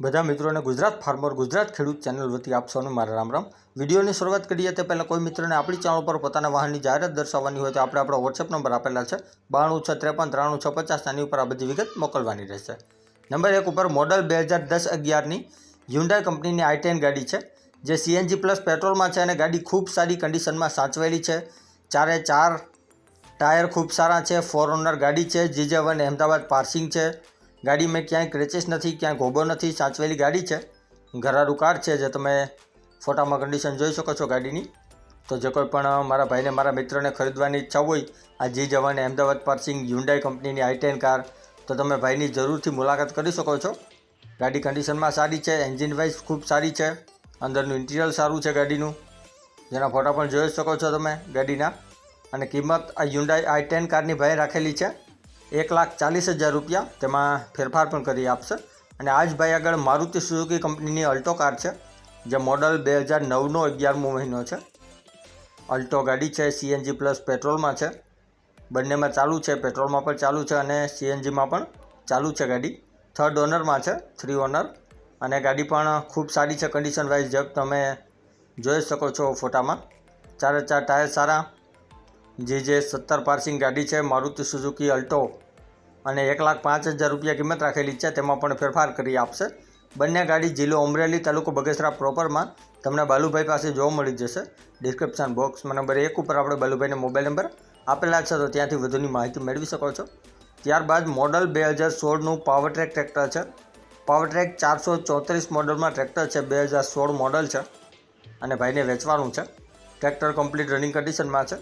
બધા મિત્રોને ગુજરાત ફાર્મર ગુજરાત ખેડૂત ચેનલ વતી આપ મારે રામ રામ. વિડીયોની શરૂઆત કરીએ તે પહેલાં કોઈ મિત્રને આપણી ચેનલ પર પોતાના વાહનની જાહેરાત દર્શાવવાની હોય તો આપણે આપણો વોટ્સએપ નંબર આપેલા છે. બાણું છ ત્રેપન ત્રાણું છ પચાસ આની ઉપર આ બધી વિગત મોકલવાની રહેશે. નંબર એક ઉપર મોડલ બે હજાર દસ અગિયારની હ્યુન્ડાઈ કંપનીની આઈ ટેન ગાડી છે, જે સીએનજી પ્લસ પેટ્રોલમાં છે અને ગાડી ખૂબ સારી કન્ડિશનમાં સાચવેલી છે. ચારે ચાર ટાયર ખૂબ સારા છે ફોર ઓનર ગાડી છે જીજે વન અહેમદાબાદ પાર્સિંગ છે. ગાડીમાં ક્યાંય ક્રેચેસ નથી, ક્યાંય ગોબો નથી, સાચવેલી ગાડી છે. ઘરારું કાર છે જે તમે ફોટામાં કન્ડિશન જોઈ શકો છો ગાડીની. તો જે કોઈ પણ મારા ભાઈને, મારા મિત્રને ખરીદવાની ઈચ્છા હોય, આ જી જવાન અમદાવાદ પાર્સિંગ હ્યુન્ડાઈ કંપનીની આઈ ટેન કાર, તો તમે ભાઈની જરૂરથી મુલાકાત કરી શકો છો. ગાડી કન્ડિશનમાં સારી છે એન્જિન વાઇઝ ખૂબ સારી છે, અંદરનું ઇન્ટિરિયર સારું છે ગાડીનું. જેના ફોટા પણ જોઈ શકો છો તમે ગાડીના. અને કિંમત આ હ્યુન્ડાઈ આઈ ટેન કારની ભાઈ રાખેલી છે. એક લાખ ચાલીસ હજાર રૂપિયા તેમાં ફેરફાર પણ કરી આપશે. અને આ જ ભાઈ આગળ મારુતિ સુઝુકી કંપનીની અલ્ટો કાર છે, જે મોડલ બે હજાર નવનો અગિયારમો મહિનો છે. અલ્ટો ગાડી છે સીએનજી પ્લસ પેટ્રોલમાં છે. બંનેમાં ચાલુ છે, પેટ્રોલમાં પણ ચાલુ છે અને સીએનજીમાં પણ ચાલુ છે ગાડી. થર્ડ ઓનરમાં છે થ્રી ઓનર અને ગાડી પણ ખૂબ સારી છે કન્ડિશન વાઇઝ જગ તમે જોઈ શકો છો ફોટામાં. ચારે ચાર ટાયર સારા જે જે સત્તર પાર્સિંગ ગાડી છે, મારુતિ સુઝુકી અલ્ટો, અને એક લાખ પાંચ હજાર રૂપિયા કિંમત રાખેલી છે, તેમાં પણ ફેરફાર કરી આપશે. બંને ગાડી જિલ્લો અમરેલી તાલુકો બગસરા પ્રોપરમાં તમને બાલુભાઈ પાસે જોવા મળી જશે. ડિસ્ક્રિપ્શન બોક્સમાં નંબર એક ઉપર આપણે બાલુભાઈને મોબાઈલ નંબર આપેલા છે, તો ત્યાંથી વધુની માહિતી મેળવી શકો છો. ત્યારબાદ મોડલ બે હજાર સોળનું પાવરટ્રેક ટ્રેક્ટર છે. પાવર ટ્રેક ચારસો ચોત્રીસ મોડલમાં ટ્રેક્ટર છે, બે હજાર સોળ મોડલ છે, અને ભાઈને વેચવાનું છે. ટ્રેક્ટર કમ્પ્લીટ રનિંગ કન્ડિશનમાં છે.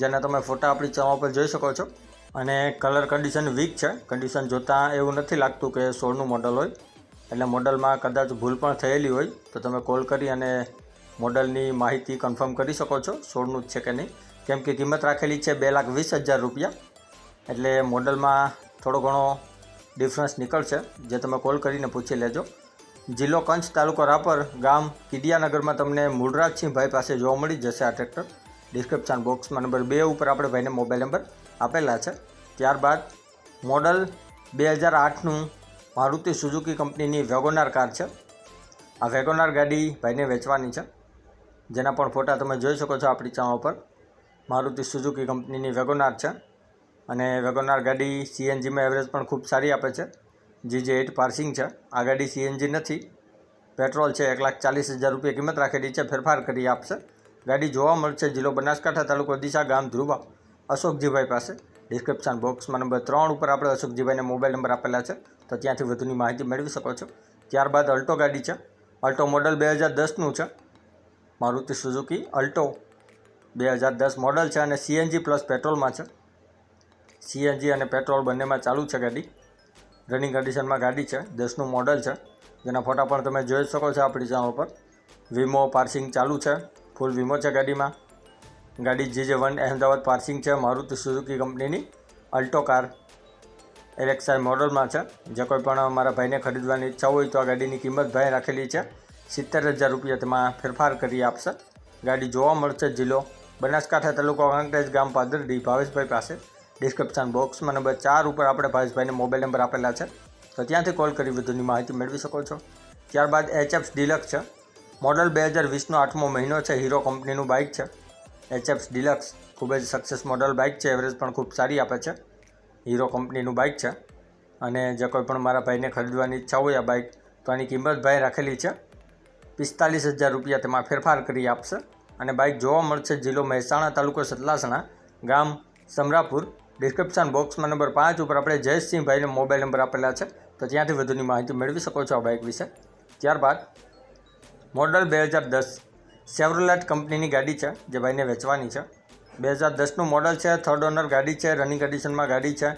જેના તમે ફોટા આપણી ચેનલ પર જોઈ શકો છો. અને કલર કન્ડિશન વીક છે. કન્ડિશન જોતાં એવું નથી લાગતું કે સોળનું મોડલ હોય. એટલે મોડલમાં કદાચ ભૂલ પણ થયેલી હોય, તો તમે કોલ કરી અને મોડલની માહિતી કન્ફર્મ કરી શકો છો. સોળનું જ છે કે નહીં. કેમ કે કિંમત રાખેલી છે બે લાખ વીસ હજાર રૂપિયા. એટલે મોડલમાં થોડો ઘણો ડિફરન્સ નીકળશે. જે તમે કોલ કરીને પૂછી લેજો. જિલ્લો કંચ તાલુકો રાપર ગામ કિડિયાનગરમાં તમને મૂળરાજસિંહભાઈ પાસે જોવા મળી જશે આ ટ્રેક્ટર ડિસ્ક્રિપ્શન બોક્સમાં નંબર બે ઉપર આપણે ભાઈને મોબાઈલ નંબર આપેલા છે. ત્યારબાદ મોડલ બે હજાર આઠનું મારુતિ સુઝુકી કંપનીની વેગોનાર કાર છે. આ વેગોનાર ગાડી ભાઈને વેચવાની છે. જેના પણ ફોટા તમે જોઈ શકો છો આપણી ચાવા પર મારુતિ સુઝુકી કંપનીની વેગોનાર છે અને વેગોનાર ગાડી સીએનજીમાં એવરેજ પણ ખૂબ સારી આપે છે. જી જે એટ પાર્સિંગ છે. આ ગાડી સીએનજી નથી. પેટ્રોલ છે એક લાખ ચાલીસ હજાર રૂપિયા કિંમત રાખેલી છે. ફેરફાર કરી આપશે. ગાડી જોવા મળશે. જિલ્લો બનાસકાંઠા તાલુકો દિશા ગામ ધ્રુવા. અશોકજીભાઈ પાસે. ડિસ્ક્રિપ્શન બોક્સમાં નંબર ત્રણ ઉપર આપણે અશોકજીભાઈને મોબાઈલ નંબર આપેલા છે. તો ત્યાંથી વધુની માહિતી મેળવી શકો છો. ત્યારબાદ અલ્ટો ગાડી છે. અલ્ટો મોડલ બે હજાર દસનું છે. મારુતિ સુઝુકી અલ્ટો બે હજાર દસ મોડલ છે અને સીએનજી પ્લસ પેટ્રોલમાં છે. સીએનજી અને પેટ્રોલ બંનેમાં ચાલુ છે ગાડી. રનિંગ કન્ડિશનમાં ગાડી છે. દસનું મોડલ છે. જેના ફોટા પણ તમે જોઈ શકો છો આપણી ચેનલ પર વીમો પાર્સિંગ ચાલુ છે. ફૂલ વીમો છે ગાડીમાં. ગાડી જે જે વન અહેમદાબાદ પાર્સિંગ છે, મારુતિ સુઝુકી કંપનીની અલ્ટો કાર. એલેક્સા મોડલમાં છે. જે કોઈ પણ મારા ભાઈને ખરીદવાની ઈચ્છા હોય તો આ ગાડીની કિંમત ભાઈ રાખેલી છે. સિત્તેર હજાર રૂપિયા તેમાં ફેરફાર કરી આપશે. ગાડી જોવા મળશે જિલ્લો બનાસકાંઠા તાલુકો કાંકરેજ ગામ પાદરડી ભાવેશભાઈ પાસે. ડિસ્ક્રિપ્શન બોક્સમાં નંબર ચાર ઉપર આપણે ભાવેશભાઈને મોબાઈલ નંબર આપેલા છે. તો ત્યાંથી કોલ કરી વધુની માહિતી મેળવી શકો છો. ત્યારબાદ એચએફ ડિલક્સ છે. મોડલ બે હજાર વીસનો આઠમો મહિનો છે. હીરો કંપનીનું બાઇક છે. એચએફ્સ ડિલક્સ ખૂબ જ સક્સેસ મોડલ બાઇક છે. એવરેજ પણ ખૂબ સારી આપે છે. હીરો કંપનીનું બાઇક છે. અને જે કોઈ પણ મારા ભાઈને ખરીદવાની ઈચ્છા હોય આ બાઇક તો આની કિંમત ભાઈ રાખેલી છે. પિસ્તાલીસ હજાર રૂપિયા તેમાં ફેરફાર કરી આપશે. અને બાઇક જોવા મળશે જિલ્લો મહેસાણા તાલુકો સતલાસણા ગામ સમરાપુર. ડિસ્ક્રિપ્શન બોક્સમાં નંબર પાંચ ઉપર આપણે જયસિંહભાઈનો મોબાઈલ નંબર આપેલા છે. તો ત્યાંથી વધુની માહિતી મેળવી શકો છો આ બાઇક વિશે. ત્યારબાદ મોડલ બે હજાર દસ સેવરોલેટ કંપનીની ગાડી છે, જે ભાઈને વેચવાની છે. બે હજાર દસનું મોડલ છે થર્ડ ઓનર ગાડી છે રનિંગ કન્ડિશનમાં ગાડી છે.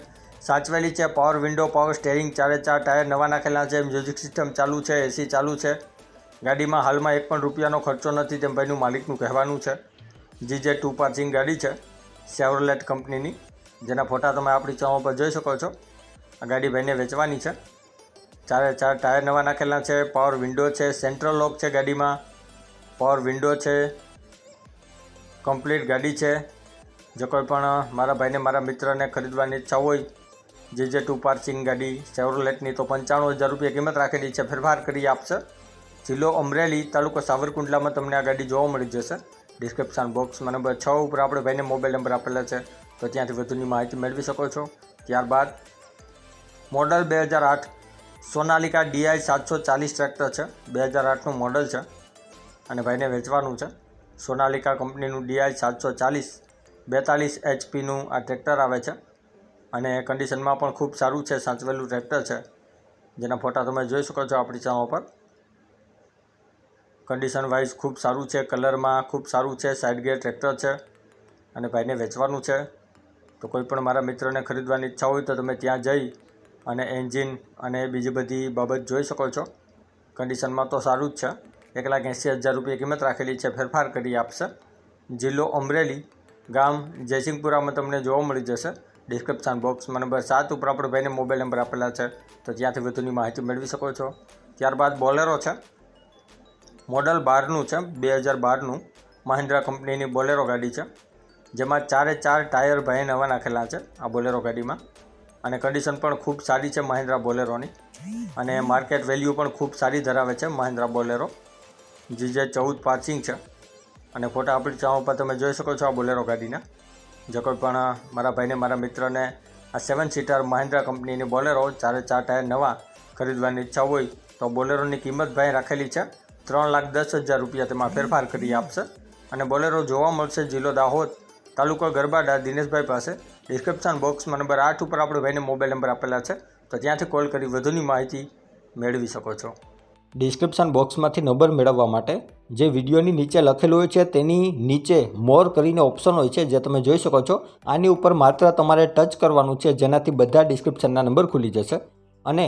સાચવેલી છે પાવર વિન્ડો પાવર સ્ટેરિંગ ચારે ચાર ટાયર નવા નાખેલા છે મ્યુઝિક સિસ્ટમ ચાલુ છે એસી ચાલુ છે. ગાડીમાં હાલમાં એક પણ રૂપિયાનો ખર્ચો નથી તેમ ભાઈનું માલિકનું કહેવાનું છે. જી જે ટુ પાર્સિંગ ગાડી છે સેવરોલેટ કંપનીની. જેના ફોટા તમે આપણી ચાઓ પર જોઈ શકો છો. આ ગાડી ભાઈને વેચવાની છે. ચારે ચાર ટાયર નવા નાખેલા છે પાવર વિન્ડો છે સેન્ટ્રલ લોક છે ગાડીમાં પાવર વિન્ડો છે કમ્પ્લીટ ગાડી છે. જો કોઈ પણ મારા ભાઈને મારા મિત્રને ખરીદવાની ઈચ્છા હોય, જે જે ટુ પાર્સિંગ ગાડી સેવરોલેટની તો પંચાણું હજાર રૂપિયા કિંમત રાખેલી છે. ફેરફાર કરી આપશે. જિલ્લો અમરેલી તાલુકો સાવરકુંડલામાં તમને આ ગાડી જોવા મળી જશે. ડિસ્ક્રિપ્શન બોક્સમાં નંબર છ ઉપર આપણે ભાઈને મોબાઈલ નંબર આપેલા છે. તો ત્યાંથી વધુની માહિતી મેળવી શકો છો. ત્યારબાદ મોડલ બે હજાર આઠ સોનાલિકા ડીઆઈ સાતસો ચાલીસ ટ્રેક્ટર છે, બે હજાર આઠનું મોડલ છે અને ભાઈને વેચવાનું છે. સોનાલિકા કંપનીનું ડીઆઈ સાતસો ચાલીસ, બેતાલીસ એચપીનું આ ટ્રેક્ટર આવે છે અને કન્ડિશનમાં પણ ખૂબ સારું છે, સાચવેલું ટ્રેક્ટર છે. જેના ફોટા તમે જોઈ શકો છો આપણી ચેનલ પર કન્ડિશન વાઇઝ ખૂબ સારું છે, કલરમાં ખૂબ સારું છે, સાઇડ ગેર ટ્રેક્ટર છે અને ભાઈને વેચવાનું છે. તો કોઈ પણ મારા મિત્રને ખરીદવાની ઈચ્છા હોય તો તમે ત્યાં જઈ અને એન્જિન અને બીજી બધી બાબત જોઈ શકો છો. કન્ડિશનમાં તો સારું જ છે. એક લાખ એંસી હજાર રૂપિયા કિંમત રાખેલી છે, ફેરફાર કરી આપશે. જિલ્લો અમરેલી ગામ જયસિંહપુરામાં તમને જોવા મળી જશે. ડિસ્ક્રિપ્શન બોક્સમાં નંબર સાત ઉપર આપણે ભાઈને મોબાઈલ નંબર આપેલા છે. તો ત્યાંથી વધુની માહિતી મેળવી શકો છો. ત્યારબાદ બોલેરો છે. મોડલ બારનું છે, બે હજાર બારનું મહિન્દ્રા કંપનીની બોલેરો ગાડી છે. જેમાં ચારે ચાર ટાયર ભાઈ નવા નાખેલા છે. આ બોલેરો ગાડીમાં અને કન્ડિશન પણ ખૂબ સારી છે મહિન્દ્રા બોલેરોની. અને માર્કેટ વેલ્યુ પણ ખૂબ સારી ધરાવે છે મહિન્દ્રા બોલેરો. જી જે ચૌદ પાર્સિંગ છે. અને ફોટા આપણી ચાવ પર તમે જોઈ શકો છો આ બોલેરો ગાડીના. જો કોઈ પણ મારા ભાઈને, મારા મિત્રને આ સેવન સીટર મહિન્દ્રા કંપનીની બોલેરો ચારે ચાર ટાયર નવા ખરીદવાની ઈચ્છા હોય તો બોલેરોની કિંમત ભાઈ રાખેલી છે. ત્રણ લાખ દસ હજાર રૂપિયા તેમાં ફેરફાર કરી આપશે. અને બોલેરો જોવા મળશે જિલ્લો દાહોદ તાલુકો ગરબાડા દિનેશભાઈ પાસે. ડિસ્ક્રિપ્શન બોક્સમાં નંબર આઠ ઉપર આપણે ભાઈને મોબાઈલ નંબર આપેલા છે. તો ત્યાંથી કોલ કરી વધુની માહિતી મેળવી શકો છો. ડિસ્ક્રિપ્શન બોક્સમાંથી નંબર મેળવવા માટે જે વિડીયોની નીચે લખેલું હોય છે તેની નીચે મોર કરીને ઓપ્શન હોય છે જે તમે જોઈ શકો છો. આની ઉપર માત્ર તમારે ટચ કરવાનું છે જેનાથી બધા ડિસ્ક્રિપ્શનના નંબર ખુલી જશે. અને